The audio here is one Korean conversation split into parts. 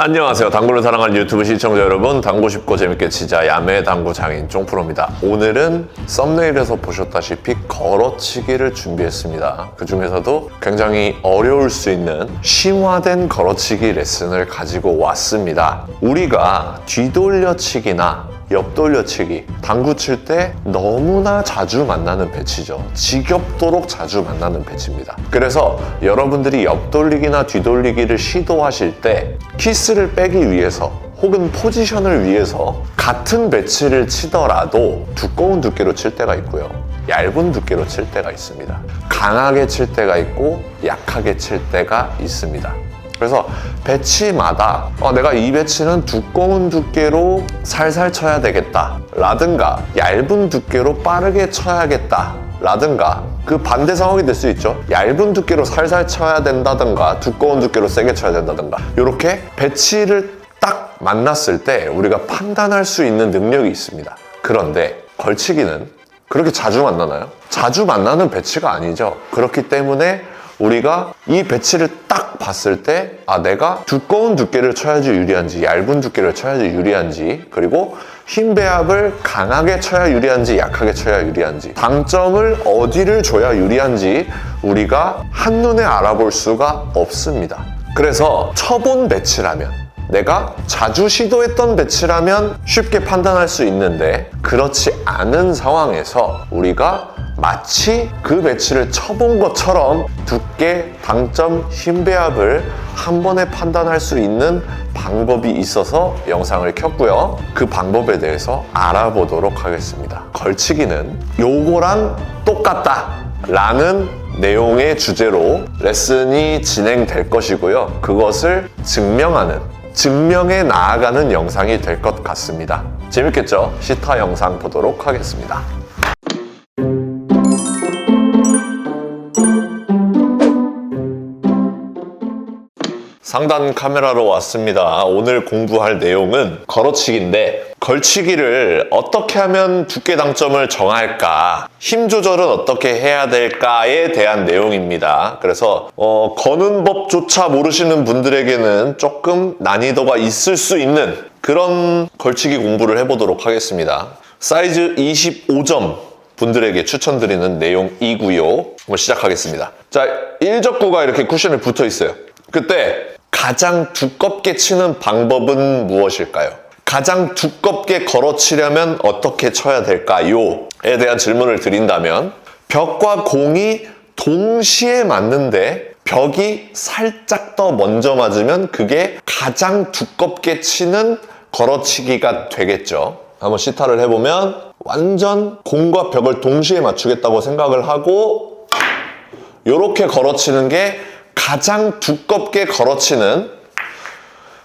안녕하세요. 당구를 사랑하는 유튜브 시청자 여러분. 당구 쉽고 재밌게 치자 야매 당구 장인 쫑프로입니다. 오늘은 썸네일에서 보셨다시피 걸어치기를 준비했습니다. 그 중에서도 굉장히 어려울 수 있는 심화된 걸어치기 레슨을 가지고 왔습니다. 우리가 뒤돌려치기나 옆돌려치기, 당구 칠 때 너무나 자주 만나는 배치죠. 지겹도록 자주 만나는 배치입니다. 그래서 여러분들이 옆돌리기나 뒤돌리기를 시도하실 때 키스를 빼기 위해서 혹은 포지션을 위해서 같은 배치를 치더라도 두꺼운 두께로 칠 때가 있고요. 얇은 두께로 칠 때가 있습니다. 강하게 칠 때가 있고 약하게 칠 때가 있습니다. 그래서 배치마다 어, 내가 이 배치는 두꺼운 두께로 살살 쳐야 되겠다. 라든가 얇은 두께로 빠르게 쳐야겠다. 라든가 그 반대 상황이 될 수 있죠. 얇은 두께로 살살 쳐야 된다든가 두꺼운 두께로 세게 쳐야 된다든가. 이렇게 배치를 딱 만났을 때 우리가 판단할 수 있는 능력이 있습니다. 그런데 걸치기는 그렇게 자주 만나나요? 자주 만나는 배치가 아니죠. 그렇기 때문에 우리가 이 배치를 딱 봤을 때, 아, 내가 두꺼운 두께를 쳐야지 유리한지, 얇은 두께를 쳐야지 유리한지, 그리고 힘 배합을 강하게 쳐야 유리한지, 약하게 쳐야 유리한지, 당점을 어디를 줘야 유리한지 우리가 한눈에 알아볼 수가 없습니다. 그래서 쳐본 배치라면, 내가 자주 시도했던 배치라면 쉽게 판단할 수 있는데, 그렇지 않은 상황에서 우리가 마치 그 배치를 쳐본 것처럼 두께, 당점, 힘 배합을 한 번에 판단할 수 있는 방법이 있어서 영상을 켰고요. 그 방법에 대해서 알아보도록 하겠습니다. 걸치기는 요거랑 똑같다 라는 내용의 주제로 레슨이 진행될 것이고요. 그것을 증명하는 증명해 나아가는 영상이 될 것 같습니다. 재밌겠죠? 시타 영상 보도록 하겠습니다. 상단 카메라로 왔습니다. 오늘 공부할 내용은 걸어치기인데 걸치기를 어떻게 하면 두께 당점을 정할까 힘 조절은 어떻게 해야 될까에 대한 내용입니다. 그래서 어, 거는 법조차 모르시는 분들에게는 조금 난이도가 있을 수 있는 그런 걸치기 공부를 해보도록 하겠습니다. 사이즈 25점 분들에게 추천드리는 내용이고요. 한번 시작하겠습니다. 자, 1적구가 이렇게 쿠션에 붙어 있어요. 그때 가장 두껍게 치는 방법은 무엇일까요? 가장 두껍게 걸어치려면 어떻게 쳐야 될까요? 에 대한 질문을 드린다면 벽과 공이 동시에 맞는데 벽이 살짝 더 먼저 맞으면 그게 가장 두껍게 치는 걸어치기가 되겠죠. 한번 시타를 해보면 완전 공과 벽을 동시에 맞추겠다고 생각을 하고 이렇게 걸어치는 게 가장 두껍게 걸어치는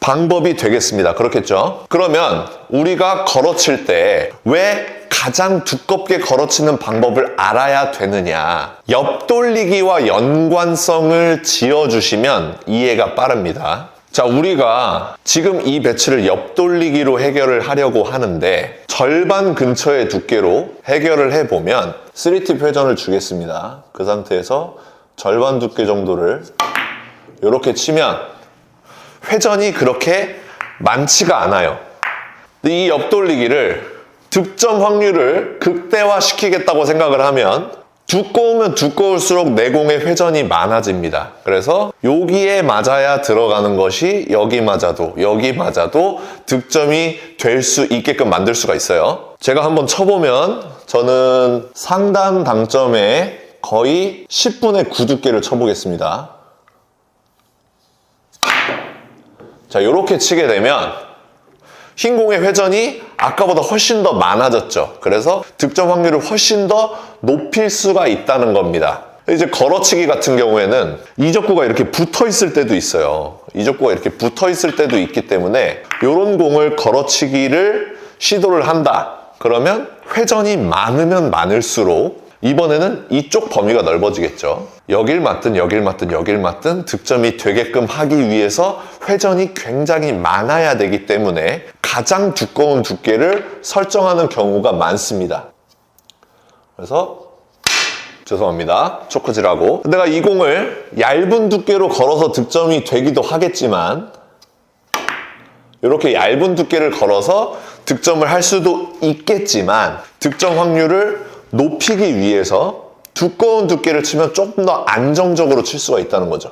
방법이 되겠습니다. 그렇겠죠? 그러면 우리가 걸어칠 때 왜 가장 두껍게 걸어치는 방법을 알아야 되느냐? 옆돌리기와 연관성을 지어주시면 이해가 빠릅니다. 자, 우리가 지금 이 배치를 옆돌리기로 해결을 하려고 하는데 절반 근처의 두께로 해결을 해보면 3팁 회전을 주겠습니다. 그 상태에서 절반 두께 정도를 이렇게 치면 회전이 그렇게 많지가 않아요. 이 옆돌리기를 득점 확률을 극대화시키겠다고 생각을 하면 두꺼우면 두꺼울수록 내공의 회전이 많아집니다. 그래서 여기에 맞아야 들어가는 것이 여기 맞아도 여기 맞아도 득점이 될 수 있게끔 만들 수가 있어요. 제가 한번 쳐보면 저는 상단 당점에 거의 10분의 9 두께를 쳐보겠습니다. 자, 이렇게 치게 되면 흰 공의 회전이 아까보다 훨씬 더 많아졌죠. 그래서 득점 확률을 훨씬 더 높일 수가 있다는 겁니다. 이제 걸어치기 같은 경우에는 이적구가 이렇게 붙어 있을 때도 있어요. 이적구가 이렇게 붙어 있을 때도 있기 때문에 이런 공을 걸어치기를 시도를 한다. 그러면 회전이 많으면 많을수록 이번에는 이쪽 범위가 넓어지겠죠. 여길 맞든 여길 맞든 여길 맞든 득점이 되게끔 하기 위해서 회전이 굉장히 많아야 되기 때문에 가장 두꺼운 두께를 설정하는 경우가 많습니다. 그래서 죄송합니다. 초크질하고 내가 이 공을 얇은 두께로 걸어서 득점이 되기도 하겠지만 이렇게 얇은 두께를 걸어서 득점을 할 수도 있겠지만 득점 확률을 높이기 위해서 두꺼운 두께를 치면 조금 더 안정적으로 칠 수가 있다는 거죠.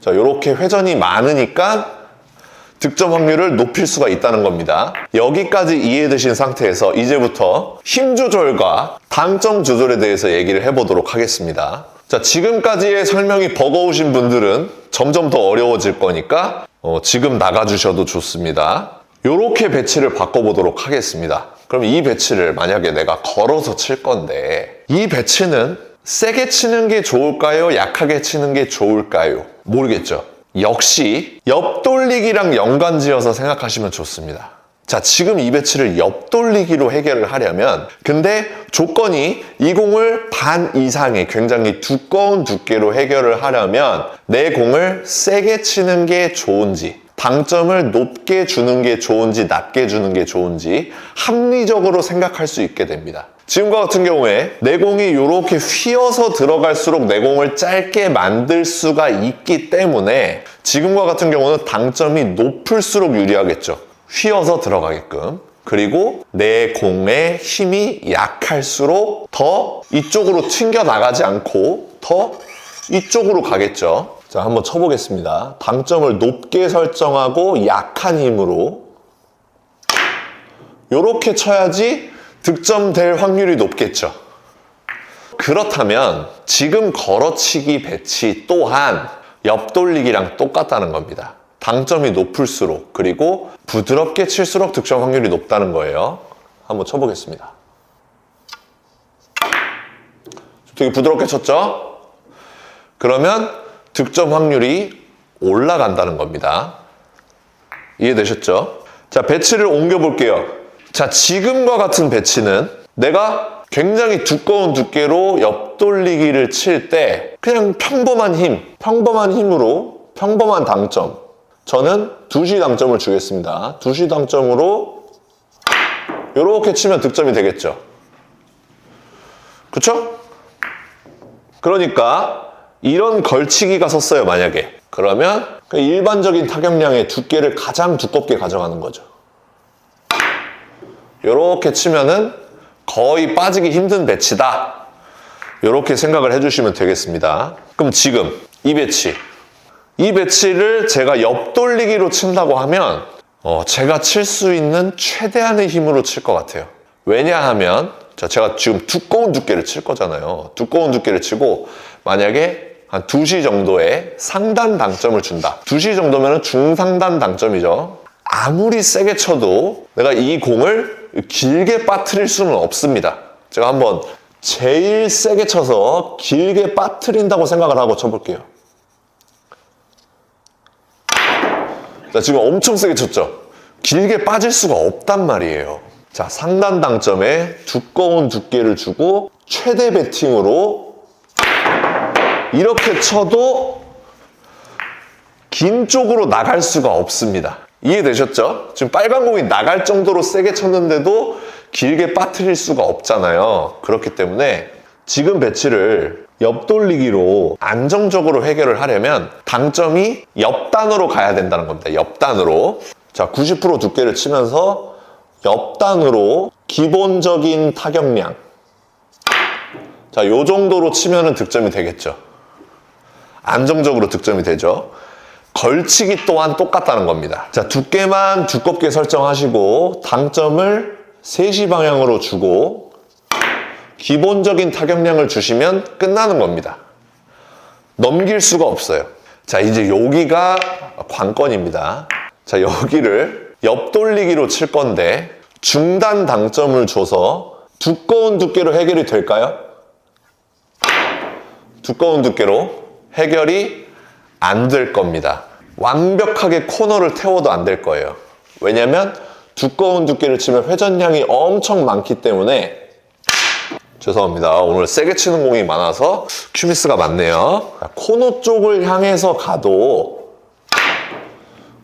자, 이렇게 회전이 많으니까 득점 확률을 높일 수가 있다는 겁니다. 여기까지 이해되신 상태에서 이제부터 힘 조절과 당점 조절에 대해서 얘기를 해보도록 하겠습니다. 자, 지금까지의 설명이 버거우신 분들은 점점 더 어려워질 거니까 어, 지금 나가주셔도 좋습니다. 이렇게 배치를 바꿔보도록 하겠습니다. 그럼 이 배치를 만약에 내가 걸어서 칠 건데 이 배치는 세게 치는 게 좋을까요? 약하게 치는 게 좋을까요? 모르겠죠. 역시 옆돌리기랑 연관지어서 생각하시면 좋습니다. 자, 지금 이 배치를 옆돌리기로 해결을 하려면 근데 조건이 이 공을 반 이상의 굉장히 두꺼운 두께로 해결을 하려면 내 공을 세게 치는 게 좋은지 당점을 높게 주는 게 좋은지 낮게 주는 게 좋은지 합리적으로 생각할 수 있게 됩니다. 지금과 같은 경우에 내 공이 이렇게 휘어서 들어갈수록 내 공을 짧게 만들 수가 있기 때문에 지금과 같은 경우는 당점이 높을수록 유리하겠죠. 휘어서 들어가게끔. 그리고 내 공의 힘이 약할수록 더 이쪽으로 튕겨 나가지 않고 더 이쪽으로 가겠죠. 자, 한번 쳐보겠습니다. 당점을 높게 설정하고 약한 힘으로 이렇게 쳐야지 득점될 확률이 높겠죠. 그렇다면 지금 걸어치기 배치 또한 옆돌리기랑 똑같다는 겁니다. 당점이 높을수록 그리고 부드럽게 칠수록 득점 확률이 높다는 거예요. 한번 쳐보겠습니다. 되게 부드럽게 쳤죠? 그러면 득점 확률이 올라간다는 겁니다. 이해되셨죠? 자, 배치를 옮겨 볼게요. 자, 지금과 같은 배치는 내가 굉장히 두꺼운 두께로 옆돌리기를 칠 때 그냥 평범한 힘, 평범한 힘으로 평범한 당점. 저는 2시 당점을 주겠습니다. 2시 당점으로 이렇게 치면 득점이 되겠죠. 그쵸? 그러니까 이런 걸치기가 섰어요, 만약에. 그러면 그 일반적인 타격량의 두께를 가장 두껍게 가져가는 거죠. 이렇게 치면은 거의 빠지기 힘든 배치다. 이렇게 생각을 해주시면 되겠습니다. 그럼 지금 이 배치. 이 배치를 제가 옆돌리기로 친다고 하면 어, 제가 칠 수 있는 최대한의 힘으로 칠 것 같아요. 왜냐하면 자, 제가 지금 두꺼운 두께를 칠 거잖아요. 두꺼운 두께를 치고 만약에 한 2시 정도의 상단 당점을 준다. 2시 정도면 중상단 당점이죠. 아무리 세게 쳐도 내가 이 공을 길게 빠뜨릴 수는 없습니다. 제가 한번 제일 세게 쳐서 길게 빠뜨린다고 생각을 하고 쳐볼게요. 자, 지금 엄청 세게 쳤죠? 길게 빠질 수가 없단 말이에요. 자, 상단 당점에 두꺼운 두께를 주고 최대 배팅으로 이렇게 쳐도 긴 쪽으로 나갈 수가 없습니다. 이해되셨죠? 지금 빨간 공이 나갈 정도로 세게 쳤는데도 길게 빠뜨릴 수가 없잖아요. 그렇기 때문에 지금 배치를 옆돌리기로 안정적으로 해결을 하려면 당점이 옆단으로 가야 된다는 겁니다. 옆단으로. 자, 90% 두께를 치면서 옆단으로 기본적인 타격량. 자, 요 정도로 치면은 득점이 되겠죠. 안정적으로 득점이 되죠. 걸치기 또한 똑같다는 겁니다. 자, 두께만 두껍게 설정하시고 당점을 3시 방향으로 주고 기본적인 타격량을 주시면 끝나는 겁니다. 넘길 수가 없어요. 자, 이제 여기가 관건입니다. 자, 여기를 옆돌리기로 칠 건데 중단 당점을 줘서 두꺼운 두께로 해결이 될까요? 두꺼운 두께로 해결이 안 될 겁니다. 완벽하게 코너를 태워도 안 될 거예요. 왜냐면 두꺼운 두께를 치면 회전량이 엄청 많기 때문에 죄송합니다. 오늘 세게 치는 공이 많아서 큐미스가 많네요. 코너 쪽을 향해서 가도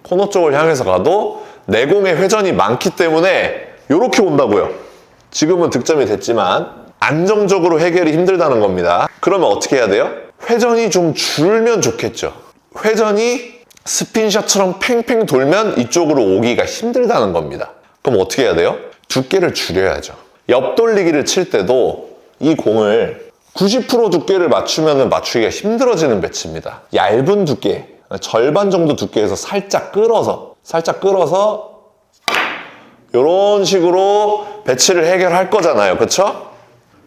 코너 쪽을 향해서 가도 내 공의 회전이 많기 때문에 이렇게 온다고요. 지금은 득점이 됐지만 안정적으로 해결이 힘들다는 겁니다. 그러면 어떻게 해야 돼요? 회전이 좀 줄면 좋겠죠. 회전이 스핀샷처럼 팽팽 돌면 이쪽으로 오기가 힘들다는 겁니다. 그럼 어떻게 해야 돼요? 두께를 줄여야죠. 옆 돌리기를 칠 때도 이 공을 90% 두께를 맞추면 맞추기가 힘들어지는 배치입니다. 얇은 두께, 절반 정도 두께에서 살짝 끌어서, 살짝 끌어서 이런 식으로 배치를 해결할 거잖아요. 그쵸?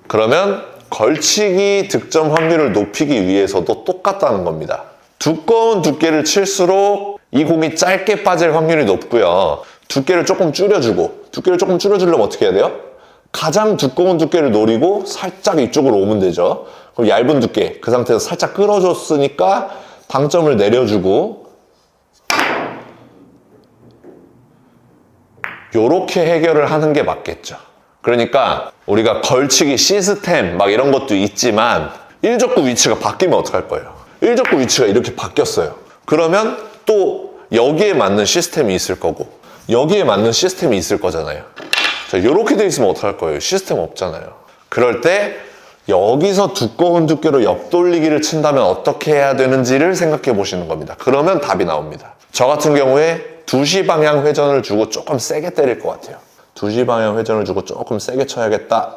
그러면 걸치기 득점 확률을 높이기 위해서도 똑같다는 겁니다. 두꺼운 두께를 칠수록 이 공이 짧게 빠질 확률이 높고요. 두께를 조금 줄여주고, 두께를 조금 줄여주려면 어떻게 해야 돼요? 가장 두꺼운 두께를 노리고 살짝 이쪽으로 오면 되죠. 그럼 얇은 두께, 그 상태에서 살짝 끌어줬으니까 당점을 내려주고, 요렇게 해결을 하는 게 맞겠죠. 그러니까 우리가 걸치기 시스템 막 이런 것도 있지만 1적구 위치가 바뀌면 어떡할 거예요? 1적구 위치가 이렇게 바뀌었어요. 그러면 또 여기에 맞는 시스템이 있을 거고 여기에 맞는 시스템이 있을 거잖아요. 자, 이렇게 돼 있으면 어떡할 거예요? 시스템 없잖아요. 그럴 때 여기서 두꺼운 두께로 옆돌리기를 친다면 어떻게 해야 되는지를 생각해 보시는 겁니다. 그러면 답이 나옵니다. 저 같은 경우에 2시 방향 회전을 주고 조금 세게 때릴 것 같아요. 2시 방향 회전을 주고 조금 세게 쳐야겠다.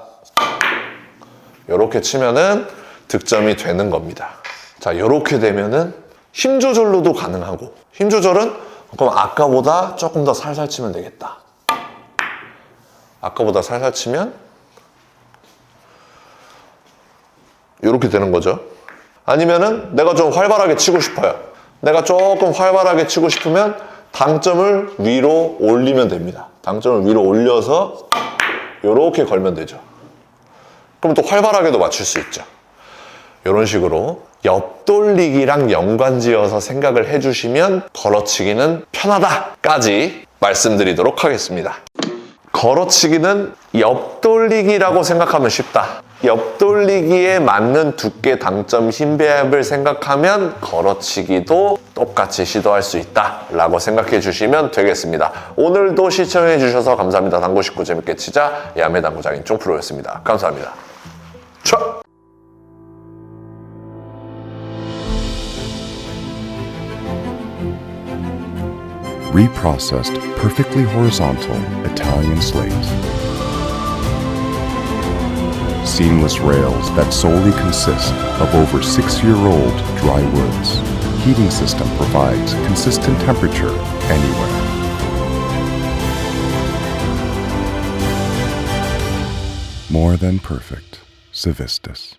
이렇게 치면은 득점이 되는 겁니다. 자, 이렇게 되면은 힘 조절로도 가능하고 힘 조절은 그럼 아까보다 조금 더 살살 치면 되겠다. 아까보다 살살 치면 이렇게 되는 거죠. 아니면은 내가 좀 활발하게 치고 싶어요. 내가 조금 활발하게 치고 싶으면 당점을 위로 올리면 됩니다. 당점을 위로 올려서 이렇게 걸면 되죠. 그럼 또 활발하게도 맞출 수 있죠. 이런 식으로 옆돌리기랑 연관지어서 생각을 해주시면 걸어치기는 편하다까지 말씀드리도록 하겠습니다. 걸어치기는 옆돌리기라고 생각하면 쉽다. 옆돌리기에 맞는 두께 당점 힘 배합을 생각하면 걸어치기도 똑같이 시도할 수 있다 라고 생각해 주시면 되겠습니다. 오늘도 시청해 주셔서 감사합니다. 당구 식구 재밌게 치자 야매 당구장인 쫑프로였습니다. 감사합니다. 촥! reprocessed perfectly horizontal Italian slates. Seamless rails that solely consist of over six year old dry woods. Heating system provides consistent temperature anywhere. More than perfect. Civistus.